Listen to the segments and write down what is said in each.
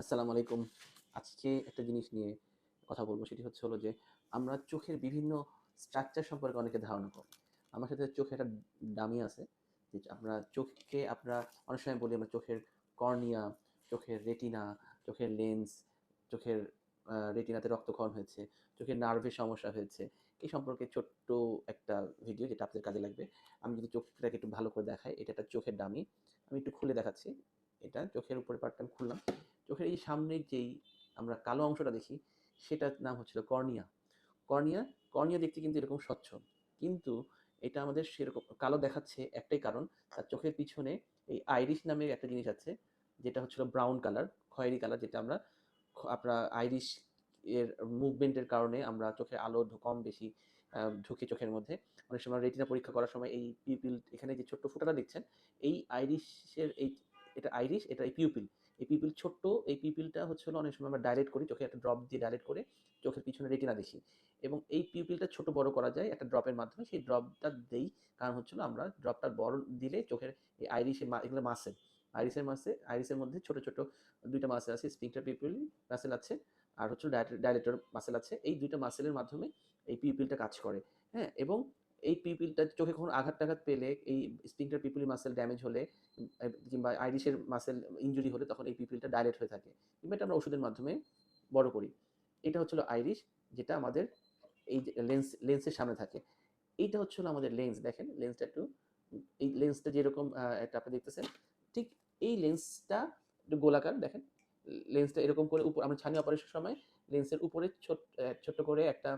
আসসালামু আলাইকুম। আজকে একটা জিনিস নিয়ে কথা বলব, সেটি হচ্ছে হলো যে, আমরা চোখের বিভিন্ন স্ট্রাকচার সম্পর্কে অনেকে ধারণা করি। আমার সাথে চোখে একটা ডামি আছে, যে আমরা চোখকে আমরা অনেক সময় বলি আমরা চোখের কর্নিয়া চোখের রেটিনা চোখের লেন্স চোখের রেটিনাতে রক্তক্ষরণ হয়েছে, চোখের নার্ভের সমস্যা হয়েছে। এই সম্পর্কে ছোট্ট একটা ভিডিও যেটা আপনাদের কাজে লাগবে। আমি যদি চোখটাকে একটু ভালো করে দেখাই, এটা একটা চোখের ডামি আমি একটু খুলে দেখাচ্ছি। এটা চোখের উপরে পার্টটা আমি খুললাম। চোখের এই সামনের যেই আমরা কালো অংশটা দেখি, সেটার নাম হচ্ছিল কর্নিয়া। কর্নিয়া কর্নিয়া দেখতে কিন্তু এরকম স্বচ্ছ। কিন্তু এটা আমাদের সেরকম কালো দেখাচ্ছে একটাই কারণ, তার চোখের পিছনে এই আইরিশ নামের একটা জিনিস আছে, যেটা হচ্ছিল ব্রাউন কালার, খয়েরি কালার, যেটা আমরা আপনার আইরিশ এর মুভমেন্টের কারণে আমরা চোখের আলো কম বেশি ঢুকে চোখের মধ্যে। অনেক সময় রেটিনা পরীক্ষা করার সময় এই পিউপিল, এখানে যে ছোট্ট ফুটাটা দেখছেন, এই আইরিশের এই, এটা আইরিশ, এটা এই পিউপিল। এই পিপিল ছোট্ট, এই পিপিলটা হচ্ছে হলো অনেক সময় আমরা ডাইরেক্ট করি, চোখে একটা ড্রপ দিয়ে ডাইরেক্ট করে চোখের পিছনে রেটিনা দেখি। এবং এই পিপিলটা ছোট বড় করা যায় একটা ড্রপের মাধ্যমে, সেই ড্রপটা দেই। কারণ হচ্ছিল আমরা ড্রপটা বড় দিলে চোখের এই আইরিশের মা- এগুলো মাসেল আইরিসের মাসে আইরিসের মধ্যে ছোট ছোট দুইটা মাসেল আছে স্পিংটার পিপিল মাসেল আছে, আর হচ্ছে ডাইলেটর মাসেল আছে। এই দুইটা মাসেলের মাধ্যমে এই পিপিলটা কাজ করে হ্যাঁ? এবং এই পিপিলটা চোখে কখনো আঘাত টাঘাত পেলে, এই স্পিংটার পিপিল মাসেল ড্যামেজ হলে, কিংবা আইরিশের মাসেল ইনজুরি হলে তখন এই পিপিলটা ডাইরেক্ট হয়ে থাকে। কিংবা এটা আমরা ওষুধের মাধ্যমে বড় করি। এটা হচ্ছিল আইরিশ, যেটা আমাদের এই লেন্স লেন্সের সামনে থাকে। এইটা হচ্ছিল আমাদের লেন্স দেখেন লেন্সটা একটু, এই লেন্সটা যেরকম একটা আপনি দেখতেছেন, ঠিক এই লেন্সটা একটু গোলাকার, দেখেন লেন্সটা এরকম করে উপর, আমরা ছানি অপারেশনের সময় লেন্সের উপরে ছোট ছোট্ট করে একটা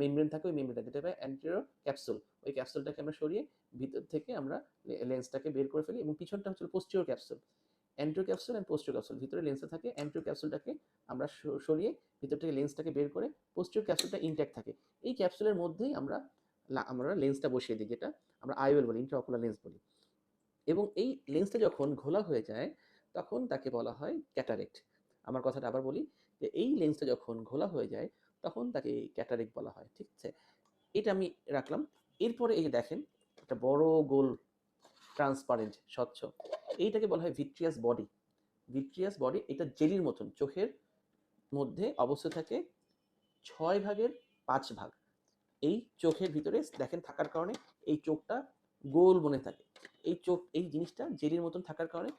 মেমব্রেন থাকে, ওই মেমব্রেনটা যেটা অ্যান্টিরো ক্যাপসুল ওই ক্যাপসুলটাকে আমরা সরিয়ে ভিতর থেকে আমরা লেন্সটাকে বের করে ফেলি এবং পিছনটা হচ্ছে posterior capsule anterior capsule and posterior capsule ভিতরে লেন্সটা থাকে অ্যান্ট্রো ক্যাপসুলটাকে আমরা সরিয়ে ভিতর থেকে লেন্সটাকে বের করে পোস্টিওর ক্যাপসুলটা ইনট্যাক্ট থাকে। এই ক্যাপসুলের মধ্যেই আমরা আমরা লেন্সটা বসিয়ে দিই, যেটা আমরা আইওএল বলি ইন্ট্রাঅকুলার লেন্স বলি। এবং এই লেন্সটা যখন ঘোলা হয়ে যায়, তখন তাকে বলা হয় ক্যাটারেক্ট আমার কথাটা আবার বলি যে, এই লেন্সটা যখন ঘোলা হয়ে যায় তখন তাকে ক্যাটারিক বলা হয়, ঠিক আছে? এটা আমি রাখলাম। এরপরে এই দেখেন, একটা বড় গোল ট্রান্সপারেন্ট স্বচ্ছ। এইটাকে বলা হয় ভিট্রিয়াস বডি ভিট্রিয়াস বডি এটা জেলির মতন, চোখের মধ্যে অবস্থা থাকে ছয় ভাগের পাঁচ ভাগ। এই চোখের ভিতরে দেখেন থাকার কারণে এই চোখটা গোল মনে থাকে। এই চোখ, এই জিনিসটা জেলির মতন থাকার কারণে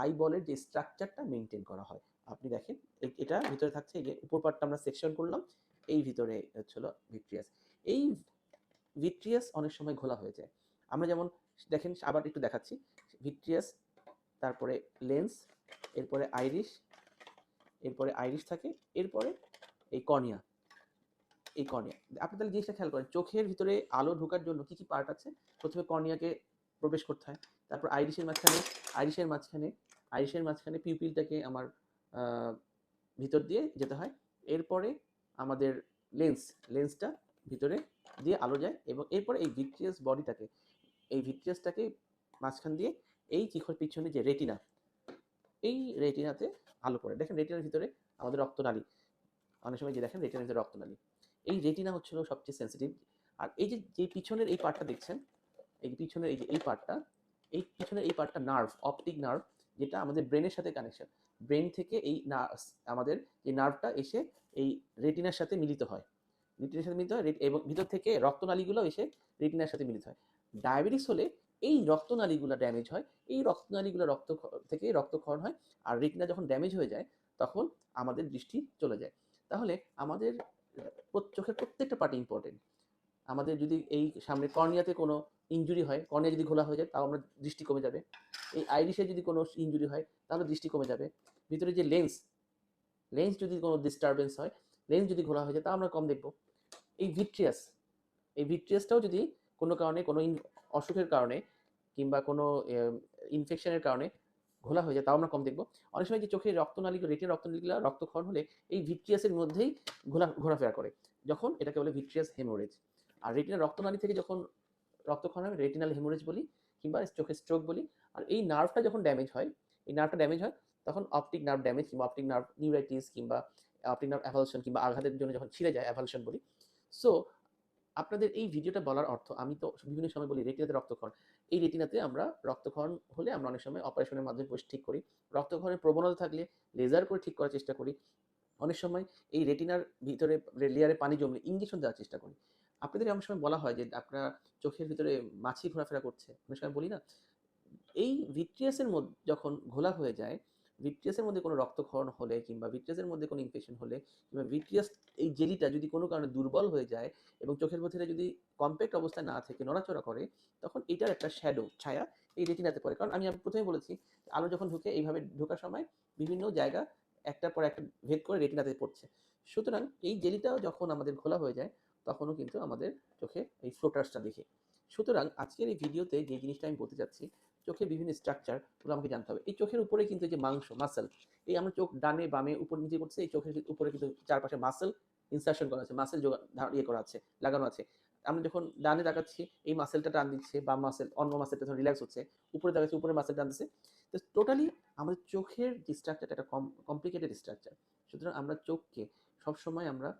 আই বলের যে স্ট্রাকচারটা মেনটেন করা হয়। আপনি দেখেন এটা ভিতরে থাকছে, এই যে উপর পার্টটা আমরা সেকশন করলাম। এই ভিতরে হচ্ছিল ভিট্রিয়াস। এই ভিট্রিয়াস অনেক সময় ঘোলা হয়ে যায়। আমরা যেমন দেখেন, আবার একটু দেখাচ্ছি। ভিট্রিয়াস, তারপরে লেন্স, এরপরে আইরিশ এরপরে আইরিশ থাকে, এরপরে এই কর্নিয়া। এই কর্নিয়া। আপনি তাহলে জিনিসটা খেয়াল করেন, চোখের ভিতরে আলো ঢোকার জন্য কি কি পার্ট আছে? প্রথমে কর্নিয়াকে প্রবেশ করতে হয়, তারপর আইরিশের মাঝখানে আইরিশের মাঝখানে আইরিশের মাঝখানে পিউপিলটাকে আমার ভিতর দিয়ে যেতে হয়। এরপরে আমাদের লেন্স লেন্সটা ভিতরে দিয়ে আলো যায় এবং এরপরে এই ভিট্রিয়াস বডিটাকে এই ভিট্রিয়াসটাকে মাঝখান দিয়ে এই চিখর পিছনে যে রেটিনা এই রেটিনাতে আলো পড়ে। দেখেন রেটিনার ভিতরে আমাদের রক্তনালী। অনেক সময় যে দেখেন রেটিনার ভিতরে রক্তনালী। এই রেটিনা হচ্ছিল সবচেয়ে সেন্সিটিভ আর এই যে যে পিছনের এই পার্টটা দেখছেন, এই পিছনের এই যে এই পার্টটা এই পিছনের এই পার্টটা নার্ভ অপটিক নার্ভ যেটা আমাদের ব্রেনের সাথে কানেকশন ব্রেন থেকে এই না- আমাদের এই নার্ভটা এসে এই রেটিনার সাথে মিলিত হয়। রেটিনার সাথে মিলিত হয় এবং ভিতর থেকে রক্তনালীগুলো এসে রেটিনার সাথে মিলিত হয়। ডায়াবেটিস হলে এই রক্তনালীগুলো ড্যামেজ হয়, এই রক্তনালীগুলো রক্ত থেকে রক্তক্ষরণ হয় আর রেটিনা যখন ড্যামেজ হয়ে যায়, তখন আমাদের দৃষ্টি চলে যায়। তাহলে আমাদের চোখের প্রত্যেকটা পার্টি ইম্পর্টেন্ট আমাদের যদি এই সামনে কর্নিয়াতে কোনো ইনজুরি হয় কর্নিয়া যদি ঘোলা হয়ে যায়, তাও আমরা দৃষ্টি কমে যাবে। এই আইরিশে যদি কোনো ইনজুরি হয়, তাহলে দৃষ্টি কমে যাবে। ভিতরে যে লেন্স লেন্স যদি কোনো ডিস্টারবেন্স হয় লেন্স যদি ঘোলা হয়ে যায় তা আমরা কম দেখব। এই ভিট্রিয়াস এই ভিট্রিয়াসটাও যদি কোনো কারণে, কোনো অসুখের কারণে কিংবা কোনো ইনফেকশনের কারণে ঘোলা হয়ে যায়, তাও আমরা কম দেখব। অনেক সময় যে চোখের রক্তনালী রেটিনা রক্তনালীগুলো রক্তক্ষরণ হলে এই ভিট্রিয়াসের মধ্যেই ঘোলা, ঘোরাফেরা করে। যখন এটাকে বলে ভিট্রিয়াস হেমোরেজ আর রেটিনা রক্তনালী থেকে যখন রক্তক্ষরণ হয় রেটিনাল হেমোরেজ বলি কিংবা চোখের স্ট্রোক বলি। আর এই নার্ভটা যখন ড্যামেজ হয়, এই নার্ভটা ড্যামেজ হয়, তখন অপটিক নার্ভ ড্যামেজ কিংবা অপটিক নার্ভ নিউরাইটিস কিংবা অপটিক নার্ভ অ্যাভালশন কিংবা আঘাতের জন্য যখন ছিঁড়ে যায় অ্যাভালশন বলি। সো আপনাদের এই ভিডিওটা বলার অর্থ, আমি তো বিভিন্ন সময় বলি রেটিনাতে রক্তক্ষরণ। এই রেটিনাতে আমরা রক্তক্ষরণ হলে আমরা অনেক সময় অপারেশনের মাধ্যমে ঠিক করি। রক্তক্ষরণের প্রবণতা থাকলে লেজার করে ঠিক করার চেষ্টা করি। অনেক সময় এই রেটিনার ভিতরে লেয়ারে পানি জমলে ইঞ্জেকশন দেওয়ার চেষ্টা করি। আপনাদের অনেক সময় বলা হয় যে আপনার চোখের ভিতরে মাছি ঘোরাফেরা করছে। অনেক সময় বলি না, এই ভিট্রিয়াসের মধ্যে, যখন ঘোলা হয়ে যায় ভিট্রিয়াসের মধ্যে কোনো রক্তক্ষরণ হলে কিংবা ভিট্রিয়াসের মধ্যে কোনো ইনফেকশন হলে কিংবা ভিট্রিয়াস এই জেলিটা যদি কোনো কারণে দুর্বল হয়ে যায় এবং চোখের ভিতরে যদি কম্প্যাক্ট অবস্থায় না থেকে নড়াচড়া করে, তখন এটার একটা শ্যাডো ছায়া এই রেটিনাতে পড়ে। কারণ আমি প্রথমে বলেছি, আলো যখন ঢুকে এইভাবে ঢোকার সময় বিভিন্ন জায়গা একটার পর একটা ভেদ করে রেটিনাতে পড়ছে। সুতরাং এই জেলিটাও যখন আমাদের খোলা হয়ে যায় তখনও কিন্তু আমাদের চোখে এই ফ্লোটার্সটা দেখে। সুতরাং আজকের এই ভিডিওতে যে জিনিসটা আমি বলতে চাচ্ছি, চোখের বিভিন্ন স্ট্রাকচারগুলো আমাকে জানতে হবে। এই চোখের উপরে কিন্তু যে মাংস মাসেল এই আমরা চোখ ডানে, বামে, উপর নিচে করছে এই চোখের উপরে কিন্তু চারপাশে মাসেল ইনসার্শন করা আছে মাসেল ইয়ে করা আছে, লাগানো আছে। আমরা যখন ডানে তাকাচ্ছি, এই মাসেলটা টান দিচ্ছে বা মাসেল অন্য মাসেলটা যখন রিল্যাক্স হচ্ছে, উপরে তাকাচ্ছি, উপরে মাসেল টান দিচ্ছে তো টোটালি আমাদের চোখের যে স্ট্রাকচারটা একটা কম কমপ্লিকেটেড স্ট্রাকচার সুতরাং আমরা চোখকে সবসময় আমরা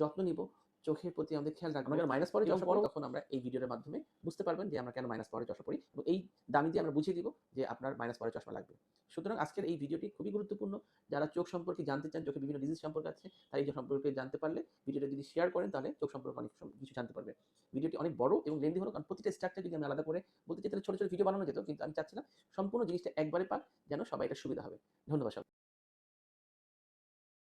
যত্ন নিব চোখের প্রতি আমাদের খেয়াল রাখব। আমরা মাইনাস পরে যখন পড়ো তখন আমরা এই ভিডিওর মাধ্যমে বুঝতে পারবেন যে আমরা কেন মাইনাস পরে চশমা পড়ি এবং এই দামি দিয়ে আমরা বুঝিয়ে দিব যে আপনার মাইনাস পরে চশমা লাগবে। সুতরাং আজকের এই ভিডিওটি খুবই গুরুত্বপূর্ণ। যারা চোখ সম্পর্কে জানতে চান চোখের বিভিন্ন ডিজিজ সম্পর্কে আছে তাই এই সম্পর্কে জানতে পারলে ভিডিওটা যদি শেয়ার করেন তাহলে চোখ সম্পর্কে অনেক কিছু জানতে পারবে। ভিডিওটি অনেক বড় এবং লেন্দি হলো কারণ প্রতিটা স্ট্রাকচার যদি আমি আলাদা করে বলতে চাই তাহলে ছোটো ছোটো ভিডিও বানানো যেত কিন্তু আমি চাচ্ছি না সম্পূর্ণ জিনিসটা একবারে পাক যেন সবাই এটা সুবিধা হবে। ধন্যবাদ সবাই